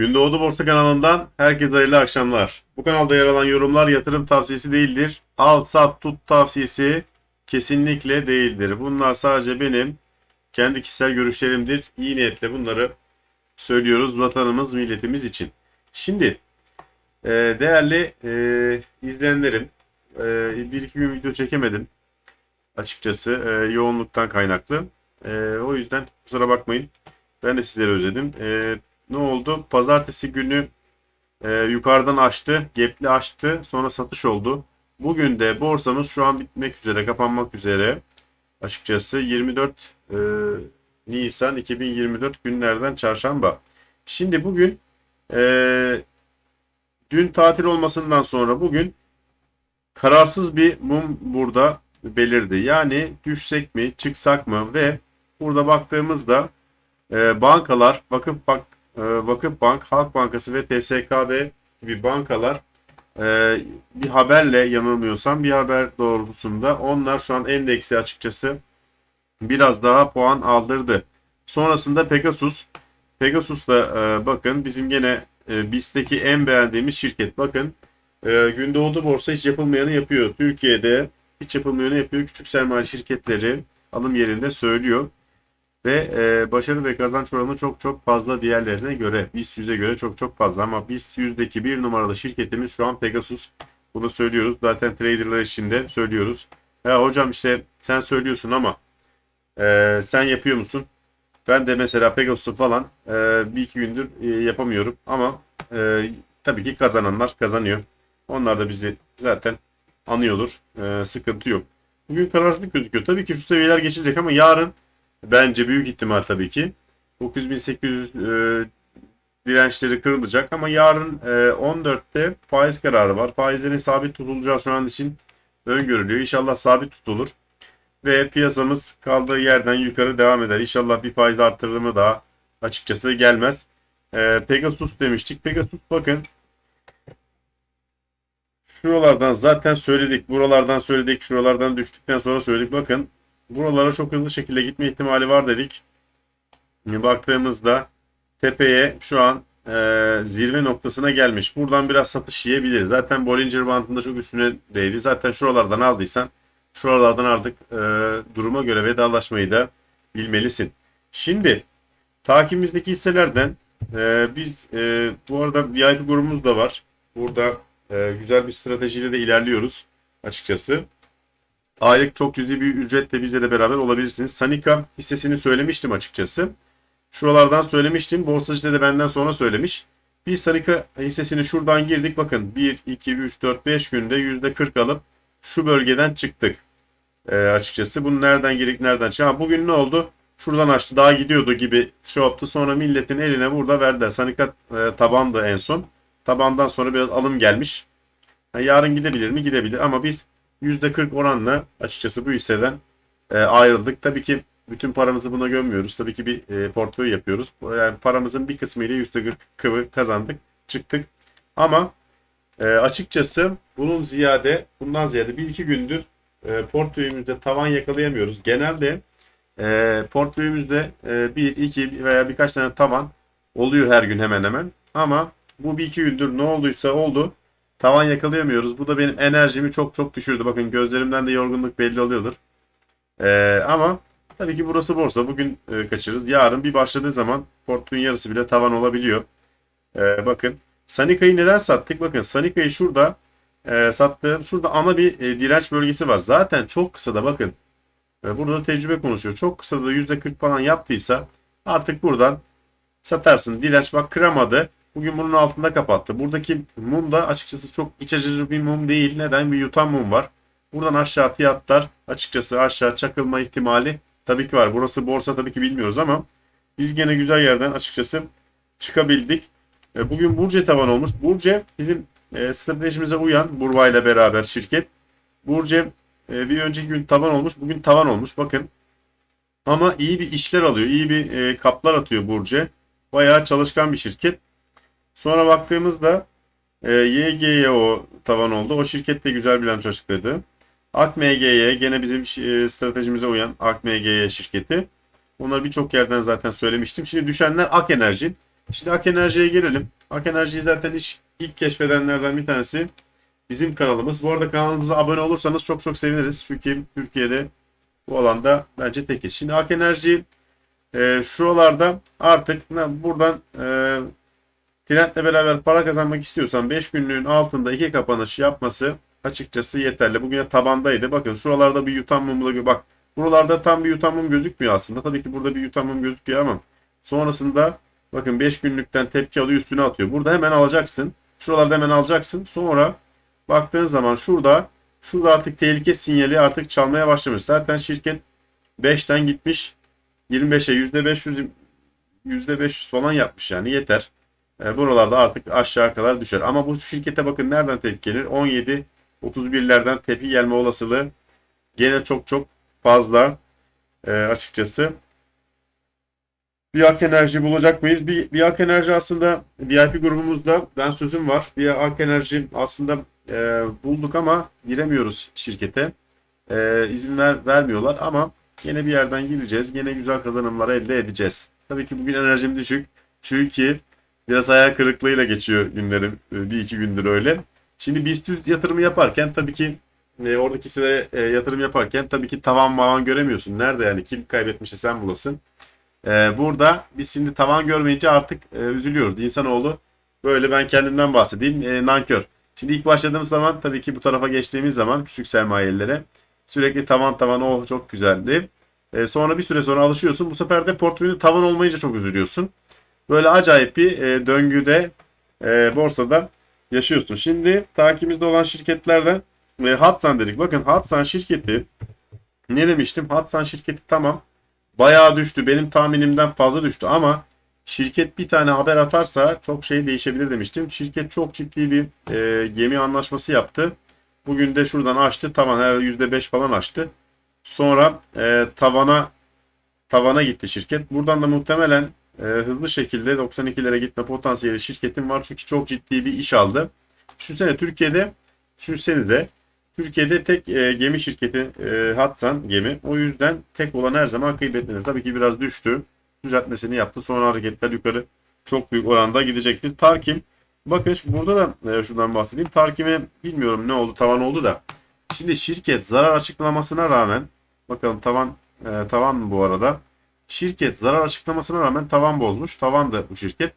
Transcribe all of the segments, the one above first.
Gündoğdu Borsa kanalından herkese hayırlı akşamlar. Bu kanalda yer alan yorumlar yatırım tavsiyesi değildir. Al sat tut tavsiyesi kesinlikle değildir. Bunlar sadece benim kendi kişisel görüşlerimdir. İyi niyetle bunları söylüyoruz vatanımız milletimiz için. Şimdi e, değerli e, izleyenlerim e, bir iki gün video çekemedim açıkçası yoğunluktan kaynaklı. O yüzden kusura bakmayın. Ben de sizleri özledim. Ne oldu? Pazartesi günü e, yukarıdan açtı, gepli açtı, sonra satış oldu. Bugün de borsamız şu an bitmek üzere, kapanmak üzere. Açıkçası 24 e, Nisan 2024 günlerden çarşamba. Şimdi bugün e, dün tatil olmasından sonra bugün kararsız bir mum burada belirdi. Yani düşsek mi, çıksak mı ve burada baktığımızda e, bankalar, vakıf bank, e, vakıf bank, Halk Bankası ve TSKB gibi bankalar e, bir haberle yanılmıyorsam bir haber doğrultusunda onlar şu an endeksi açıkçası biraz daha puan aldırdı. Sonrasında Pegasus. Pegasus da e, bakın bizim gene e, BIST'teki en beğendiğimiz şirket. Bakın Gündoğdu Borsa hiç yapılmayanı yapıyor. Türkiye'de hiç yapılmayanı yapıyor. Küçük sermaye şirketleri alım yerinde söylüyor. Ve e, başarı ve kazanç oranı çok çok fazla diğerlerine göre. BIST 100'e göre çok çok fazla ama BIST 100'deki bir numaralı şirketimiz şu an Pegasus. Bunu söylüyoruz. Zaten traderlar için de söylüyoruz. Ya hocam işte sen söylüyorsun ama e, sen yapıyor musun? Ben de mesela Pegasus'u falan e, bir iki gündür e, yapamıyorum ama e, tabii ki kazananlar kazanıyor. Onlar da bizi zaten anıyordur. E, sıkıntı yok. Bugün kararsızlık gözüküyor. Tabii ki şu seviyeler geçilecek ama yarın bence büyük ihtimal tabii ki 9800 e, dirençleri kırılacak ama yarın e, 14'te faiz kararı var. Faizlerin sabit tutulacağı şu an için öngörülüyor. İnşallah sabit tutulur ve piyasamız kaldığı yerden yukarı devam eder. İnşallah bir faiz artırımı daha açıkçası gelmez. Ee, Pegasus demiştik. Pegasus bakın şuralardan zaten söyledik. Buralardan söyledik. Şuralardan düştükten sonra söyledik. Bakın buralara çok hızlı şekilde gitme ihtimali var dedik. Baktığımızda tepeye şu an e, zirve noktasına gelmiş. Buradan biraz satış yiyebilir. Zaten Bollinger Bandı'nda çok üstüne değdi. Zaten şuralardan aldıysan şuralardan artık e, duruma göre vedalaşmayı da bilmelisin. Şimdi takibimizdeki hisselerden e, biz e, bu arada VIP grubumuz da var. Burada e, güzel bir stratejiyle de ilerliyoruz açıkçası. Aylık çok cüzi bir ücretle bizle beraber olabilirsiniz. Sanika hissesini söylemiştim açıkçası. Şuralardan söylemiştim. Borsacı da benden sonra söylemiş. Biz Sanika hissesini şuradan girdik. Bakın 1, 2, 3, 4, 5 günde %40 alıp şu bölgeden çıktık. E, açıkçası bunu nereden girdik nereden çıktık. Bugün ne oldu? Şuradan açtı daha gidiyordu gibi şey yaptı. Sonra milletin eline burada verdiler. Sanika e, tabandı en son. Tabandan sonra biraz alım gelmiş. Yarın gidebilir mi? Gidebilir ama biz %40 oranla açıkçası bu hisseden e, ayrıldık. Tabii ki bütün paramızı buna gömmüyoruz. Tabii ki bir e, portföy yapıyoruz. Yani paramızın bir kısmıyla %40 kazandık, çıktık. Ama e, açıkçası bunun ziyade, bundan ziyade bir iki gündür e, portföyümüzde tavan yakalayamıyoruz. Genelde e, portföyümüzde e, bir, iki veya birkaç tane tavan oluyor her gün hemen hemen. Ama bu bir iki gündür ne olduysa oldu. Tavan yakalayamıyoruz. Bu da benim enerjimi çok çok düşürdü. Bakın gözlerimden de yorgunluk belli oluyordur. E, ama tabii ki burası borsa. Bugün e, kaçırırız. Yarın bir başladığı zaman portföyün yarısı bile tavan olabiliyor. E, bakın. Sanika'yı neden sattık? Bakın Sanika'yı şurada e, sattığım şurada ana bir e, direnç bölgesi var. Zaten çok kısa da bakın e, burada da tecrübe konuşuyor. Çok kısa da %40 falan yaptıysa artık buradan satarsın. Direnç bak kıramadı. Bugün bunun altında kapattı. Buradaki mum da açıkçası çok iç açıcı bir mum değil. Neden? Bir yutan mum var. Buradan aşağı fiyatlar açıkçası aşağı çakılma ihtimali tabii ki var. Burası borsa tabii ki bilmiyoruz ama biz gene güzel yerden açıkçası çıkabildik. E, Bugün Burce tavan olmuş. Burce bizim e, stratejimize uyan Burva ile beraber şirket. Burce e, bir önceki gün tavan olmuş. Bugün tavan olmuş. Bakın. Ama iyi bir işler alıyor. iyi bir kaplar atıyor Burce. Bayağı çalışkan bir şirket. Sonra baktığımızda e, YGYO tavan oldu. O şirket de güzel bilanço açıkladı. AKMGY gene bizim e, stratejimize uyan AKMGY şirketi. Onları birçok yerden zaten söylemiştim. Şimdi düşenler Ak Enerji. Şimdi Ak Enerji'ye gelelim. Ak Enerji'yi zaten ilk, ilk keşfedenlerden bir tanesi bizim kanalımız. Bu arada kanalımıza abone olursanız çok çok seviniriz. Çünkü Türkiye'de bu alanda bence tekiz. Şimdi Ak Enerji e, şuralarda artık buradan e, Trend'le beraber para kazanmak istiyorsan 5 günlüğün altında iki kapanış yapması açıkçası yeterli. Bugün de tabandaydı. Bakın şuralarda bir yutan mumla gö- bak buralarda tam bir yutan mum gözükmüyor aslında. Tabii ki burada bir yutan mum gözüküyor ama sonrasında bakın 5 günlükten tepki alıyor üstüne atıyor. Burada hemen alacaksın. Şuralarda hemen alacaksın. Sonra baktığın zaman şurada şurada artık tehlike sinyali artık çalmaya başlamış. Zaten şirket 5'ten gitmiş 25'e %500 %500 falan yapmış yani yeter. E, buralarda artık aşağı kadar düşer. Ama bu şirkete bakın nereden tepki gelir? 17 31'lerden tepki gelme olasılığı gene çok çok fazla e, açıkçası. Bir Ak Enerji bulacak mıyız? Bir, bir Enerji aslında VIP grubumuzda ben sözüm var. Bir Ak Enerji aslında e, bulduk ama giremiyoruz şirkete. E, izin ver, vermiyorlar ama yine bir yerden gireceğiz. Yine güzel kazanımlar elde edeceğiz. Tabii ki bugün enerjim düşük. Çünkü biraz hayal kırıklığıyla geçiyor günlerim. e, Bir iki gündür öyle. Şimdi BIST yatırımı yaparken tabii ki e, oradaki size e, yatırım yaparken tabii ki tavan mavan göremiyorsun. Nerede yani kim kaybetmişse sen bulasın. E, burada biz şimdi tavan görmeyince artık e, üzülüyoruz. İnsanoğlu böyle ben kendimden bahsedeyim. E, nankör. Şimdi ilk başladığımız zaman tabii ki bu tarafa geçtiğimiz zaman küçük sermayelilere sürekli tavan tavan o çok güzeldi. E, sonra bir süre sonra alışıyorsun. Bu sefer de portföyünde tavan olmayınca çok üzülüyorsun. Böyle acayip bir e, döngüde e, borsada yaşıyorsun. Şimdi takibimizde olan şirketlerden e, Hatsan dedik. Bakın Hatsan şirketi ne demiştim? Hatsan şirketi tamam bayağı düştü. Benim tahminimden fazla düştü ama şirket bir tane haber atarsa çok şey değişebilir demiştim. Şirket çok ciddi bir e, gemi anlaşması yaptı. Bugün de şuradan açtı. Tavan her %5 falan açtı. Sonra e, tavana tavana gitti şirket. Buradan da muhtemelen e, hızlı şekilde 92'lere gitme potansiyeli şirketin var. Çünkü çok ciddi bir iş aldı. Düşünsene Türkiye'de düşünsenize Türkiye'de tek e, gemi şirketi e, Hatsan gemi. O yüzden tek olan her zaman kıymetlenir. Tabii ki biraz düştü. Düzeltmesini yaptı. Sonra hareketler yukarı çok büyük oranda gidecektir. Tarkim bakın burada da e, şuradan bahsedeyim. Tarkim'e bilmiyorum ne oldu tavan oldu da. Şimdi şirket zarar açıklamasına rağmen bakalım tavan e, tavan mı bu arada? Şirket zarar açıklamasına rağmen tavan bozmuş. Tavan da bu şirket.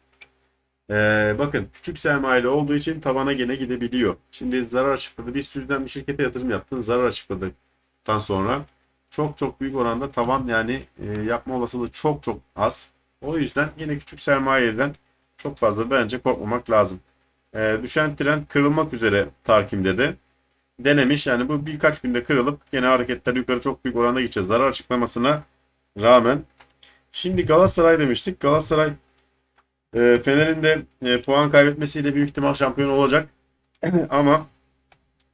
Ee, bakın küçük sermayeli olduğu için tavana gene gidebiliyor. Şimdi zarar açıkladı. Bir yüzden bir şirkete yatırım yaptın. Zarar açıkladıktan sonra çok çok büyük oranda tavan yani e, yapma olasılığı çok çok az. O yüzden yine küçük sermayeden çok fazla bence korkmamak lazım. Ee, düşen trend kırılmak üzere Tarkim'de de denemiş. Yani bu birkaç günde kırılıp gene hareketler yukarı çok büyük oranda gideceğiz. Zarar açıklamasına rağmen. Şimdi Galatasaray demiştik. Galatasaray e, Fener'in de e, puan kaybetmesiyle büyük ihtimal şampiyon olacak. Ama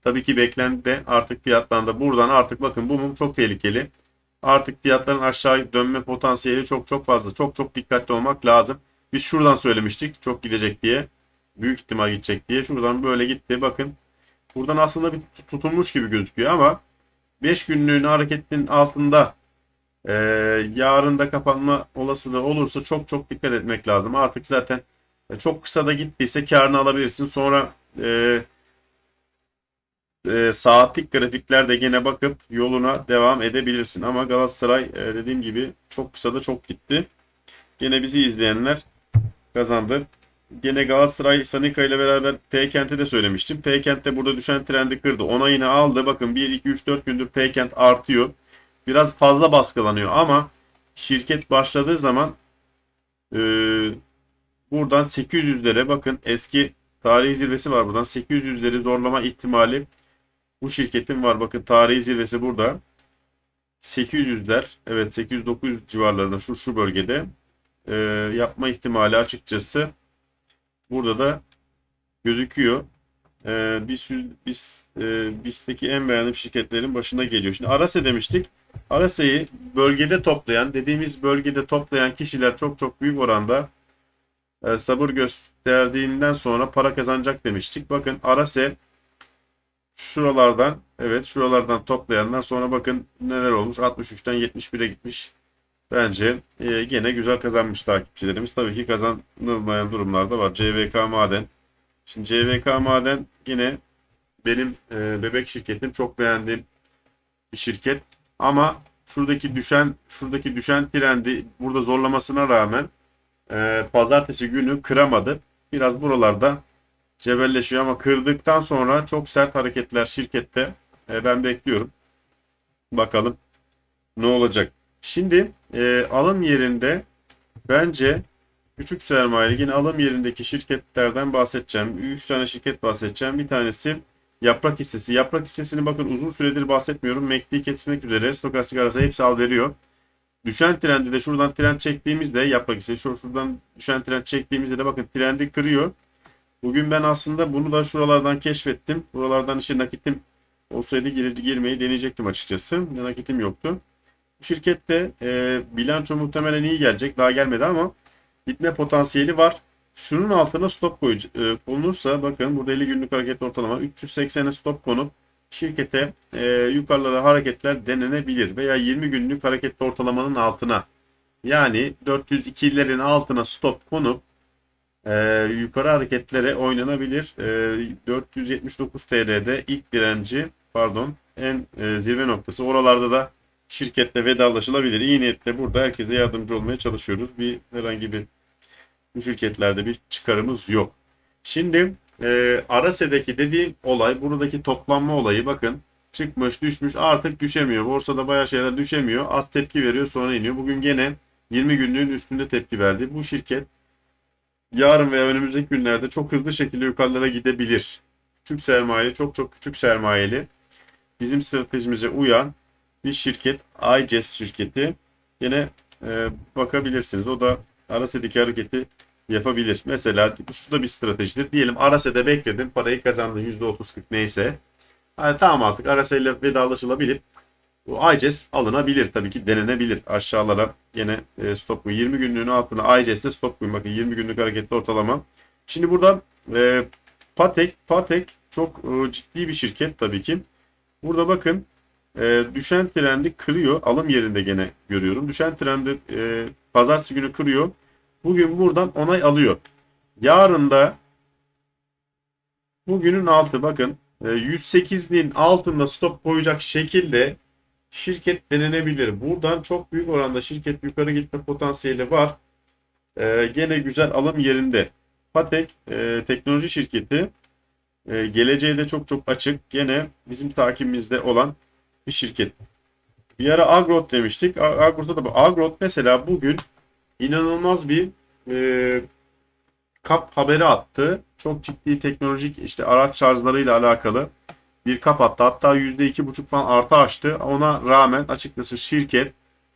tabii ki beklenti artık fiyatlandı. Buradan artık bakın bu mum çok tehlikeli. Artık fiyatların aşağı dönme potansiyeli çok çok fazla. Çok çok dikkatli olmak lazım. Biz şuradan söylemiştik çok gidecek diye. Büyük ihtimal gidecek diye. Şuradan böyle gitti. Bakın buradan aslında bir tutulmuş gibi gözüküyor ama 5 günlüğün hareketinin altında ee, yarın da kapanma olasılığı olursa çok çok dikkat etmek lazım. Artık zaten e, çok kısa da gittiyse karını alabilirsin. Sonra e, e, saatlik grafiklerde gene bakıp yoluna devam edebilirsin. Ama Galatasaray e, dediğim gibi çok kısa da çok gitti. Gene bizi izleyenler kazandı. Gene Galatasaray Sanika ile beraber P-Kent'e de söylemiştim. P-Kent de burada düşen trendi kırdı. Ona yine aldı. Bakın 1, 2, 3, 4 gündür P-Kent artıyor biraz fazla baskılanıyor ama şirket başladığı zaman e, buradan 800'lere bakın eski tarihi zirvesi var buradan 800'leri zorlama ihtimali bu şirketin var bakın tarihi zirvesi burada 800'ler evet 800-900 civarlarında şu şu bölgede e, yapma ihtimali açıkçası burada da gözüküyor. E, biz biz e, BIST'teki en beğendiğim şirketlerin başına geliyor. Şimdi Arase demiştik. Arase'yi bölgede toplayan, dediğimiz bölgede toplayan kişiler çok çok büyük oranda e, sabır gösterdiğinden sonra para kazanacak demiştik. Bakın Arase şuralardan, evet şuralardan toplayanlar sonra bakın neler olmuş. 63'ten 71'e gitmiş. Bence e, gene güzel kazanmış takipçilerimiz. Tabii ki kazanılmayan durumlar da var. CVK Maden. Şimdi CVK Maden yine benim e, bebek şirketim. Çok beğendiğim bir şirket. Ama şuradaki düşen şuradaki düşen trendi burada zorlamasına rağmen e, pazartesi günü kıramadı. Biraz buralarda cebelleşiyor ama kırdıktan sonra çok sert hareketler şirkette e, ben bekliyorum. Bakalım ne olacak. Şimdi e, alım yerinde bence küçük sermayeli yine alım yerindeki şirketlerden bahsedeceğim. 3 tane şirket bahsedeceğim. Bir tanesi yaprak hissesi. Yaprak hissesini bakın uzun süredir bahsetmiyorum. MACD'yi kesmek üzere stokastik arası hepsi al veriyor. Düşen trendi de şuradan trend çektiğimizde yaprak hissesi şu şuradan düşen trend çektiğimizde de bakın trendi kırıyor. Bugün ben aslında bunu da şuralardan keşfettim. Buralardan işe nakitim olsaydı gir, girmeyi deneyecektim açıkçası. Nakitim yoktu. Bu şirkette e, bilanço muhtemelen iyi gelecek. Daha gelmedi ama gitme potansiyeli var. Şunun altına stop e, konulursa bakın burada 50 günlük hareket ortalama 380'e stop konup şirkete e, yukarılara hareketler denenebilir veya 20 günlük hareket ortalamanın altına yani 402'lerin altına stop konup e, yukarı hareketlere oynanabilir. E, 479 TL'de ilk direnci pardon en e, zirve noktası. Oralarda da şirkette vedalaşılabilir. İyi niyetle burada herkese yardımcı olmaya çalışıyoruz. Bir herhangi bir bu şirketlerde bir çıkarımız yok. Şimdi e, Arase'deki dediğim olay buradaki toplanma olayı bakın çıkmış düşmüş artık düşemiyor. Borsada bayağı şeyler düşemiyor. Az tepki veriyor sonra iniyor. Bugün gene 20 günlüğün üstünde tepki verdi. Bu şirket yarın veya önümüzdeki günlerde çok hızlı şekilde yukarılara gidebilir. Küçük sermayeli, çok çok küçük sermayeli bizim stratejimize uyan bir şirket, iCES şirketi. Yine e, bakabilirsiniz. O da Arase'deki hareketi yapabilir. Mesela şu da bir stratejidir. Diyelim Arase'de bekledin, parayı kazandın %30-40 neyse. Yani tamam artık Arase ile vedalaşılabilir. Bu iCES alınabilir tabii ki denenebilir. Aşağılara yine e, stop koy. 20 günlüğün altına iCES'te stop koyun. Bakın 20 günlük hareketli ortalama. Şimdi burada e, Patek, Patek çok e, ciddi bir şirket tabii ki. Burada bakın e, düşen trendi kırıyor. Alım yerinde gene görüyorum. Düşen trendi e, pazartesi günü kırıyor. Bugün buradan onay alıyor. Yarın da bugünün altı bakın e, 108'nin altında stop koyacak şekilde şirket denenebilir. Buradan çok büyük oranda şirket yukarı gitme potansiyeli var. E, gene güzel alım yerinde. Patek e, teknoloji şirketi e, geleceği de çok çok açık. Gene bizim takibimizde olan bir şirket. Bir ara Agrot demiştik. A- Agrot'ta da bu. Agrot mesela bugün inanılmaz bir e, kap haberi attı. Çok ciddi teknolojik işte araç şarjlarıyla alakalı bir kap attı. Hatta %2,5 falan artı açtı. Ona rağmen açıkçası şirket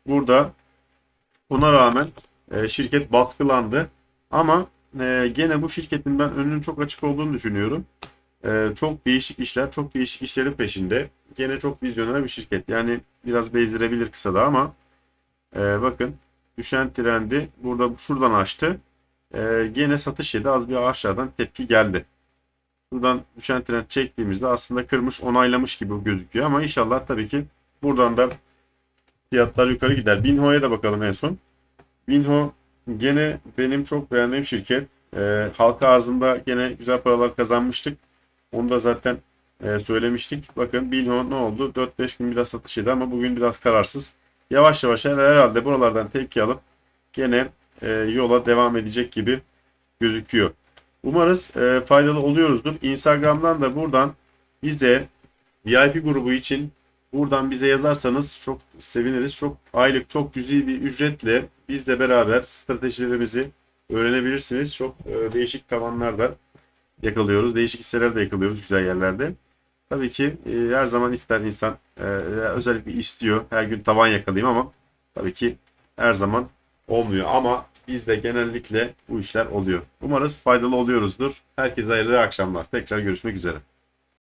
burada ona rağmen e, şirket baskılandı. Ama e, gene bu şirketin ben önünün çok açık olduğunu düşünüyorum. E, çok değişik işler, çok değişik işlerin peşinde. Gene çok vizyoner bir şirket. Yani biraz bezdirebilir kısa da ama e, bakın düşen trendi burada şuradan açtı. E, gene satış yedi. Az bir aşağıdan tepki geldi. Buradan düşen trend çektiğimizde aslında kırmış, onaylamış gibi gözüküyor ama inşallah tabii ki buradan da fiyatlar yukarı gider. Binho'ya da bakalım en son. Binho gene benim çok beğendiğim şirket. E, halka arzında gene güzel paralar kazanmıştık. Onu da zaten e, söylemiştik. Bakın Binho ne oldu? 4-5 gün biraz satış yedi ama bugün biraz kararsız. Yavaş yavaş herhalde buralardan tepki alıp gene e, yola devam edecek gibi gözüküyor. Umarız e, faydalı oluyoruzdur. Instagram'dan da buradan bize VIP grubu için buradan bize yazarsanız çok seviniriz. Çok aylık çok cüzi bir ücretle bizle beraber stratejilerimizi öğrenebilirsiniz. Çok e, değişik tavanlarda yakalıyoruz. Değişik hisseler yakalıyoruz güzel yerlerde. Tabii ki e, her zaman ister insan e, özellikle istiyor her gün tavan yakalayayım ama tabii ki her zaman olmuyor. Ama bizde genellikle bu işler oluyor. Umarız faydalı oluyoruzdur. Herkese hayırlı akşamlar. Tekrar görüşmek üzere.